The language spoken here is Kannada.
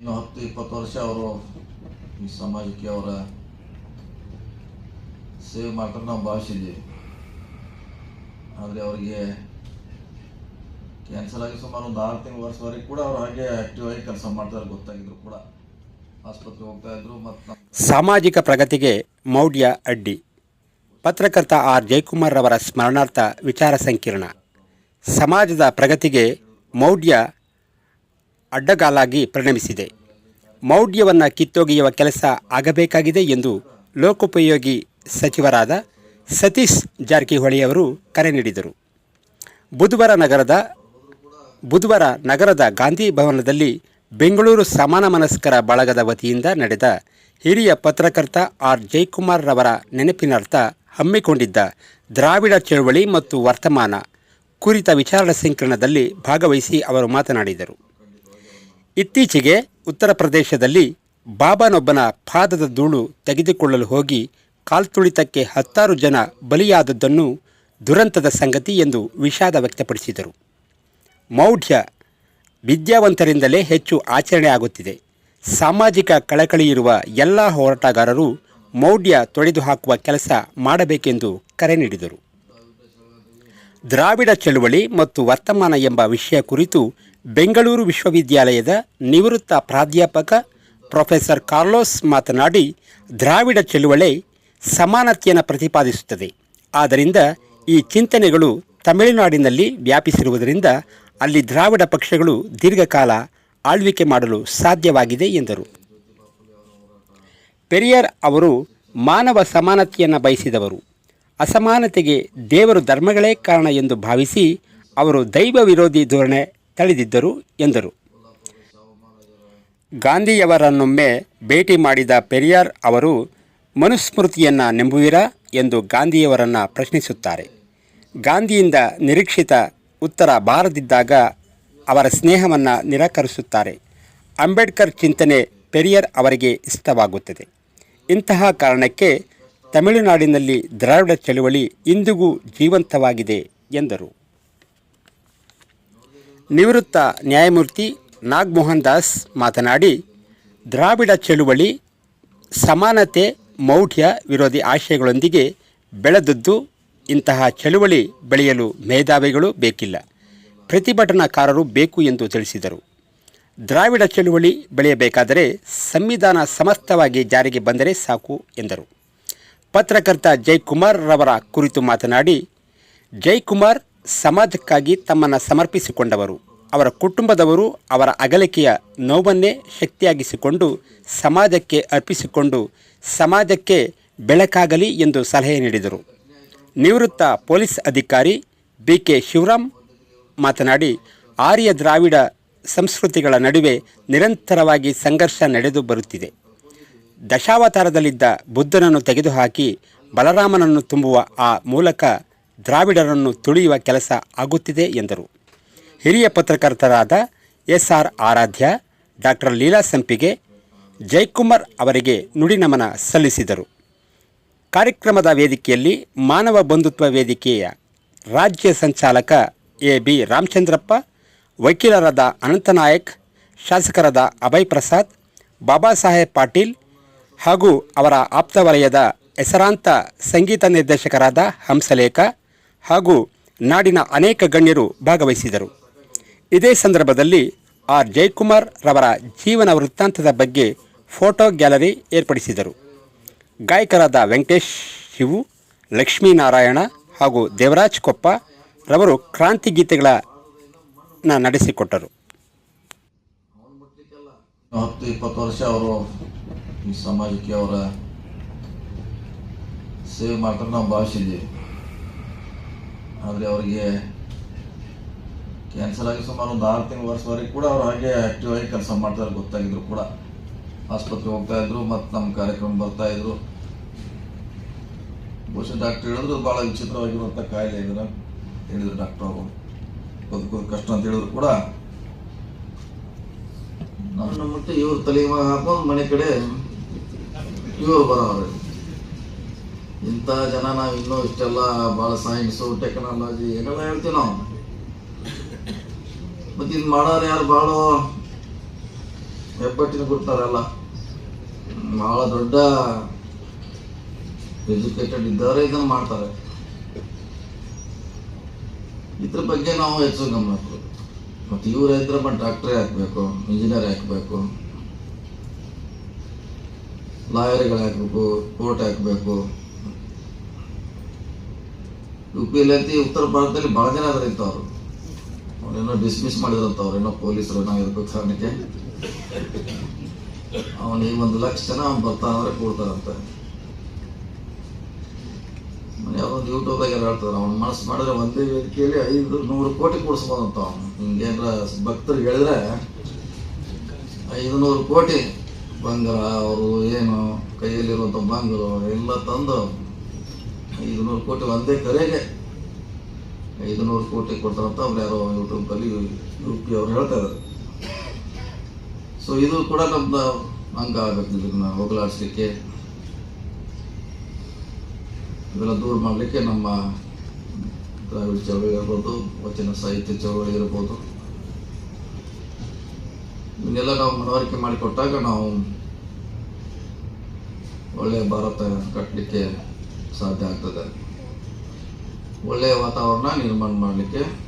ಇನ್ನು ಹತ್ತು, ಇಪ್ಪತ್ತು ವರ್ಷ ಅವರು ಈ ಸಮಾಜಕ್ಕೆ ಅವರ ಸೇವೆ ಮಾಡ್ತಾರೆ ನಾವು ಭಾವಿಸಿದ್ದೀವಿ. ಆದರೆ ಅವರಿಗೆ ಕ್ಯಾನ್ಸರ್ ಆಗಿ ಸುಮಾರು ಒಂದು ಆರು ತಿಂಗಳು ವರ್ಷವರೆಗೆ ಕೂಡ ಅವರು ಹಾಗೆ ಆಕ್ಟಿವ್ ಆಗಿ ಕೆಲಸ ಮಾಡ್ತಾರೆ ಗೊತ್ತಾಗಿದ್ರು ಕೂಡ. ಆಸ್ಪತ್ರೆಗೆ ಹೋಗ್ತಾ ಇದ್ರು ಮತ್ತು ಸಾಮಾಜಿಕ ಪ್ರಗತಿಗೆ ಮೌಢ್ಯ ಅಡ್ಡಿ. ಪತ್ರಕರ್ತ ಆರ್ ಜಯಕುಮಾರ್ ರವರ ಸ್ಮರಣಾರ್ಥ ವಿಚಾರ ಸಂಕಿರಣ. ಸಮಾಜದ ಪ್ರಗತಿಗೆ ಮೌಢ್ಯ ಅಡ್ಡಗಾಲಾಗಿ ಪರಿಣಮಿಸಿದೆ. ಮೌಢ್ಯವನ್ನು ಕಿತ್ತೊಗೆಯುವ ಕೆಲಸ ಆಗಬೇಕಾಗಿದೆ ಎಂದು ಲೋಕೋಪಯೋಗಿ ಸಚಿವರಾದ ಸತೀಶ್ ಜಾರಕಿಹೊಳಿ ಅವರು ಕರೆ ನೀಡಿದರು. ಬುಧವಾರ ನಗರದ ಬುಧವಾರ ನಗರದ ಗಾಂಧಿ ಭವನದಲ್ಲಿ ಬೆಂಗಳೂರು ಸಮಾನ ಮನಸ್ಕರ ಬಳಗದ ವತಿಯಿಂದ ನಡೆದ ಹಿರಿಯ ಪತ್ರಕರ್ತ ಆರ್ ಜಯಕುಮಾರ್ ರವರ ನೆನಪಿನರ್ಥ ಹಮ್ಮಿಕೊಂಡಿದ್ದ ದ್ರಾವಿಡ ಚಳವಳಿ ಮತ್ತು ವರ್ತಮಾನ ಕುರಿತ ವಿಚಾರಣಾ ಸಂಕಿರಣದಲ್ಲಿ ಭಾಗವಹಿಸಿ ಅವರು ಮಾತನಾಡಿದರು. ಇತ್ತೀಚೆಗೆ ಉತ್ತರ ಪ್ರದೇಶದಲ್ಲಿ ಬಾಬಾನೊಬ್ಬನ ಪಾದದ ಧೂಳು ತೆಗೆದುಕೊಳ್ಳಲು ಹೋಗಿ ಕಾಲ್ತುಳಿತಕ್ಕೆ ಹತ್ತಾರು ಜನ ಬಲಿಯಾದದ್ದನ್ನು ದುರಂತದ ಸಂಗತಿ ಎಂದು ವಿಷಾದ ವ್ಯಕ್ತಪಡಿಸಿದರು. ಮೌಢ್ಯ ವಿದ್ಯಾವಂತರಿಂದಲೇ ಹೆಚ್ಚು ಆಚರಣೆ ಆಗುತ್ತಿದೆ. ಸಾಮಾಜಿಕ ಕಳಕಳಿ ಇರುವ ಎಲ್ಲ ಹೋರಾಟಗಾರರು ಮೌಢ್ಯ ತೊಡೆದು ಹಾಕುವ ಕೆಲಸ ಮಾಡಬೇಕೆಂದು ಕರೆ ನೀಡಿದರು. ದ್ರಾವಿಡ ಚಳುವಳಿ ಮತ್ತು ವರ್ತಮಾನ ಎಂಬ ವಿಷಯ ಕುರಿತು ಬೆಂಗಳೂರು ವಿಶ್ವವಿದ್ಯಾಲಯದ ನಿವೃತ್ತ ಪ್ರಾಧ್ಯಾಪಕ ಪ್ರೊಫೆಸರ್ ಕಾರ್ಲೋಸ್ ಮಾತನಾಡಿ, ದ್ರಾವಿಡ ಚಳುವಳಿ ಸಮಾನತೆಯನ್ನು ಪ್ರತಿಪಾದಿಸುತ್ತದೆ. ಆದ್ದರಿಂದ ಈ ಚಿಂತನೆಗಳು ತಮಿಳುನಾಡಿನಲ್ಲಿ ವ್ಯಾಪಿಸಿರುವುದರಿಂದ ಅಲ್ಲಿ ದ್ರಾವಿಡ ಪಕ್ಷಗಳು ದೀರ್ಘಕಾಲ ಆಳ್ವಿಕೆ ಮಾಡಲು ಸಾಧ್ಯವಾಗಿದೆ ಎಂದರು. ಪೆರಿಯರ್ ಅವರು ಮಾನವ ಸಮಾನತೆಯನ್ನು ಬಯಸಿದವರು. ಅಸಮಾನತೆಗೆ ದೇವರು ಧರ್ಮಗಳೇ ಕಾರಣ ಎಂದು ಭಾವಿಸಿ ಅವರು ದೈವ ವಿರೋಧಿ ಧೋರಣೆ ತಳೆದಿದ್ದರು ಎಂದರು. ಗಾಂಧಿಯವರನ್ನೊಮ್ಮೆ ಭೇಟಿ ಮಾಡಿದ ಪೆರಿಯಾರ್ ಅವರು, ಮನುಸ್ಮೃತಿಯನ್ನು ನಂಬುವಿರಾ? ಎಂದು ಗಾಂಧಿಯವರನ್ನು ಪ್ರಶ್ನಿಸುತ್ತಾರೆ. ಗಾಂಧಿಯಿಂದ ನಿರೀಕ್ಷಿತ ಉತ್ತರ ಬಾರದಿದ್ದಾಗ ಅವರ ಸ್ನೇಹವನ್ನು ನಿರಾಕರಿಸುತ್ತಾರೆ. ಅಂಬೇಡ್ಕರ್ ಚಿಂತನೆ ಪೆರಿಯರ್ ಅವರಿಗೆ ಇಷ್ಟವಾಗುತ್ತದೆ. ಇಂತಹ ಕಾರಣಕ್ಕೆ ತಮಿಳುನಾಡಿನಲ್ಲಿ ದ್ರಾವಿಡ ಚಳುವಳಿ ಇಂದಿಗೂ ಜೀವಂತವಾಗಿದೆ ಎಂದರು. ನಿವೃತ್ತ ನ್ಯಾಯಮೂರ್ತಿ ನಾಗಮೋಹನ್ ದಾಸ್ ಮಾತನಾಡಿ, ದ್ರಾವಿಡ ಚಳುವಳಿ, ಸಮಾನತೆ, ಮೌಢ್ಯ ವಿರೋಧಿ ಆಶಯಗಳೊಂದಿಗೆ ಬೆಳೆದದ್ದು ಇಂತಹ ಚಳುವಳಿ ಬೆಳೆಯಲು ಮೇಧಾವಿಗಳು ಬೇಕಿಲ್ಲ. ಪ್ರತಿಭಟನಾಕಾರರು ಬೇಕು ಎಂದು ತಿಳಿಸಿದರು. ದ್ರಾವಿಡ ಚಳುವಳಿ ಬೆಳೆಯಬೇಕಾದರೆ ಸಂವಿಧಾನ ಸಮಸ್ತವಾಗಿ ಜಾರಿಗೆ ಬಂದರೆ ಸಾಕು ಎಂದರು. ಪತ್ರಕರ್ತ ಜೈಕುಮಾರ್ ರವರ ಕುರಿತು ಮಾತನಾಡಿ ಜೈಕುಮಾರ್ ಸಮಾಜಕ್ಕಾಗಿ ತಮ್ಮನ್ನು ಸಮರ್ಪಿಸಿಕೊಂಡವರು. ಅವರ ಕುಟುಂಬದವರು ಅವರ ಅಗಲಿಕೆಯ ನೋವನ್ನೇ ಶಕ್ತಿಯಾಗಿಸಿಕೊಂಡು ಸಮಾಜಕ್ಕೆ ಅರ್ಪಿಸಿಕೊಂಡು ಸಮಾಜಕ್ಕೆ ಬೆಳಕಾಗಲಿ ಎಂದು ಸಲಹೆ ನೀಡಿದರು. ನಿವೃತ್ತ ಪೊಲೀಸ್ ಅಧಿಕಾರಿ ಬಿ ಕೆ ಶಿವರಾಮ್ ಮಾತನಾಡಿ, ಆರ್ಯ ದ್ರಾವಿಡ ಸಂಸ್ಕೃತಿಗಳ ನಡುವೆ ನಿರಂತರವಾಗಿ ಸಂಘರ್ಷ ನಡೆದು ಬರುತ್ತಿದೆ. ದಶಾವತಾರದಲ್ಲಿದ್ದ ಬುದ್ಧನನ್ನು ತೆಗೆದುಹಾಕಿ ಬಲರಾಮನನ್ನು ತುಂಬುವ ಆ ಮೂಲಕ ದ್ರಾವಿಡರನ್ನು ತುಳಿಯುವ ಕೆಲಸ ಆಗುತ್ತಿದೆ ಎಂದರು. ಹಿರಿಯ ಪತ್ರಕರ್ತರಾದ S R Aradhya, doctor Leela Sampige Jayakumar ಅವರಿಗೆ ನುಡಿನಮನ ಸಲ್ಲಿಸಿದರು. ಕಾರ್ಯಕ್ರಮದ ವೇದಿಕೆಯಲ್ಲಿ ಮಾನವ ಬಂಧುತ್ವ ವೇದಿಕೆಯ ರಾಜ್ಯ ಸಂಚಾಲಕ ಎ ಬಿ ರಾಮಚಂದ್ರಪ್ಪ, ವಕೀಲರಾದ ಅನಂತನಾಯಕ್, ಶಾಸಕರಾದ ಅಭಯ್ ಪ್ರಸಾದ್, ಬಾಬಾ ಸಾಹೇಬ್ ಪಾಟೀಲ್ ಹಾಗೂ ಅವರ ಆಪ್ತ ವಲಯದ ಹೆಸರಾಂತ ಸಂಗೀತ ನಿರ್ದೇಶಕರಾದ ಹಂಸಲೇಖ ಹಾಗೂ ನಾಡಿನ ಅನೇಕ ಗಣ್ಯರು ಭಾಗವಹಿಸಿದರು. ಇದೇ ಸಂದರ್ಭದಲ್ಲಿ ಆರ್. ಜಯಕುಮಾರ್ ರವರ ಜೀವನ ವೃತ್ತಾಂತದ ಬಗ್ಗೆ ಫೋಟೋ ಗ್ಯಾಲರಿ ಏರ್ಪಡಿಸಿದರು. ಗಾಯಕರಾದ ವೆಂಕಟೇಶ್ ಶಿವು, ಲಕ್ಷ್ಮೀನಾರಾಯಣ ಹಾಗೂ ದೇವರಾಜ್ ಕೊಪ್ಪ ರವರು ಕ್ರಾಂತಿ ಗೀತೆಗಳ ನಡೆಸಿಕೊಟ್ಟರು. ಹತ್ತು, ಇಪ್ಪತ್ತು ವರ್ಷ ಅವರು ಸಮಾಜಕ್ಕೆ ಅವರ ಸೇವೆ ಮಾಡ್ತಾರೆ ನಾವು ಭಾವಿಸಿದ್ದೀವಿ. ಆದರೆ ಅವರಿಗೆ ಕ್ಯಾನ್ಸಲ್ ಆಗಿ ಸುಮಾರು ಒಂದು ಆರು ತಿಂಗಳು ವರ್ಷವರೆಗೆ ಕೂಡ ಅವ್ರು ಹಾಗೆ ಆ್ಯಕ್ಟಿವ್ ಆಗಿ ಕೆಲಸ ಮಾಡ್ತಾರೆ ಗೊತ್ತಾಗಿದ್ರು ಕೂಡ. ಆಸ್ಪತ್ರೆಗೆ ಹೋಗ್ತಾ ಇದ್ರು ಮತ್ತು ನಮ್ಮ ಕಾರ್ಯಕ್ರಮ ಬರ್ತಾ ಇದ್ರು. ಬಹುಶಃ ಡಾಕ್ಟರ್ ಹೇಳಿದ್ರು ಭಾಳ ವಿಚಿತ್ರವಾಗಿರುವಂಥ ಕಾಯಿಲೆ ಇದ್ರೆ ಹೇಳಿದ್ರು ಡಾಕ್ಟರ್ ಅವರು. ಬದುಕೋದು ಕಷ್ಟ ಅಂತ ಹೇಳಿದ್ರು ಕೂಡ. ನಮ್ಮ ಮತ್ತೆ ಇವ್ರ ತಲೆ ಹಾಕೊಂಡು ಮನೆ ಕಡೆ ಇವರು ಬರೋರು. ಇಂಥ ಜನ ನಾವು ಇನ್ನೂ ಇಷ್ಟೆಲ್ಲ ಭಾಳ ಸೈನ್ಸು ಟೆಕ್ನಾಲಜಿ ಏನೆಲ್ಲ ಹೇಳ್ತೀವಿ ನಾವು? ಮತ್ತೆ ಇದು ಮಾಡೋರು ಯಾರು ಭಾಳ ಹೆಬ್ಬಟ್ಟಿನ ಕೊಡ್ತಾರಲ್ಲ ಬಹಳ ದೊಡ್ಡ ಎಜುಕೇಟೆಡ್ ಇದ್ದವರೇ ಇದನ್ನು ಮಾಡ್ತಾರೆ. ಇದ್ರ ಬಗ್ಗೆ ನಾವು ಹೆಚ್ಚು ಗಮನ ಮತ್ತು ಇವ್ರು ಇದ್ರೆ ಮತ್ತೆ ಡಾಕ್ಟ್ರೇ ಹಾಕಬೇಕು ಇಂಜಿನಿಯರ್ ಹಾಕಬೇಕು ಲಾಯರ್ಗಳು ಹಾಕಬೇಕು ಕೋರ್ಟ್ ಹಾಕಬೇಕು ಯು ಅಂತ ಉತ್ತರ ಭಾರತದಲ್ಲಿ ಬಹಳ ಜನ ಅದ್ರ ಇಂಥವ್ರು ಅವನೇನೋ ಡಿಸ್ಮಿಸ್ ಮಾಡಿದ್ರಂತ ಅವ್ರೇನೋ ಪೊಲೀಸರು ಏನೋ ಇರ್ಬೇಕು ಕಾರಣಕ್ಕೆ. ಅವನಿಗೆ ಒಂದು ಲಕ್ಷ ಜನ ಅವ್ನು ಬರ್ತಾನಂದ್ರೆ ಕೊಡ್ತಾರಂತೆ. ಯಾವ್ದೊಂದು ಯೂಟ್ಯೂಬ್ದಾಗ ಎಲ್ಲ ಹೇಳ್ತಾರೆ, ಅವ್ನ ಮನಸ್ಸು ಮಾಡಿದ್ರೆ ಒಂದೇ ವೇದಿಕೆಯಲ್ಲಿ ಐದು ನೂರು ಕೋಟಿ ಕೊಡಿಸ್ಬೋದಂತ ಅವನು. ಹಿಂಗೇನ್ರ ಭಕ್ತರು ಹೇಳಿದ್ರೆ ಐದು ನೂರು ಕೋಟಿ ಬಂಗಾರ, ಅವರು ಏನು ಕೈಯಲ್ಲಿರುವಂಥ ಬಂಗಾರ, ಎಲ್ಲ ತಂದು ಐದು ನೂರು ಕೋಟಿ ಒಂದೇ ಕರೆಗೆ ಐದು ನೂರು ಕೋಟಿ ಕೊಡ್ತಾರಂತ ಅವ್ರು ಯಾರೋ ಯೂಟ್ಯೂಬಲ್ಲಿ ಯು ಪಿ ಅವ್ರು ಹೇಳ್ತಾ ಇದ್ದಾರೆ ಸೊ ಇದು ಕೂಡ ನಮ್ದು ಅಂಗ ಆಗಬೇಕು ಇದನ್ನ ಹೋಗಲಾಡಿಸ್ಲಿಕ್ಕೆ. ಇದೆಲ್ಲ ದೂರ ಮಾಡಲಿಕ್ಕೆ ನಮ್ಮ ದ್ರಾವಿಡ ಚಳವಳಿ ಇರ್ಬೋದು, ವಚನ ಸಾಹಿತ್ಯ ಚಳವಳಿ ಇರ್ಬೋದು. ಇವನ್ನೆಲ್ಲ ನಾವು ಮನವರಿಕೆ ಮಾಡಿಕೊಟ್ಟಾಗ ನಾವು ಒಳ್ಳೆಯ ಭಾರತ ಕಟ್ಟಲಿಕ್ಕೆ ಸಾಧ್ಯ ಆಗ್ತದೆ. ಒಳ್ಳೆಯ ವಾತಾವರಣ ನಿರ್ಮಾಣ ಮಾಡಲಿಕ್ಕೆ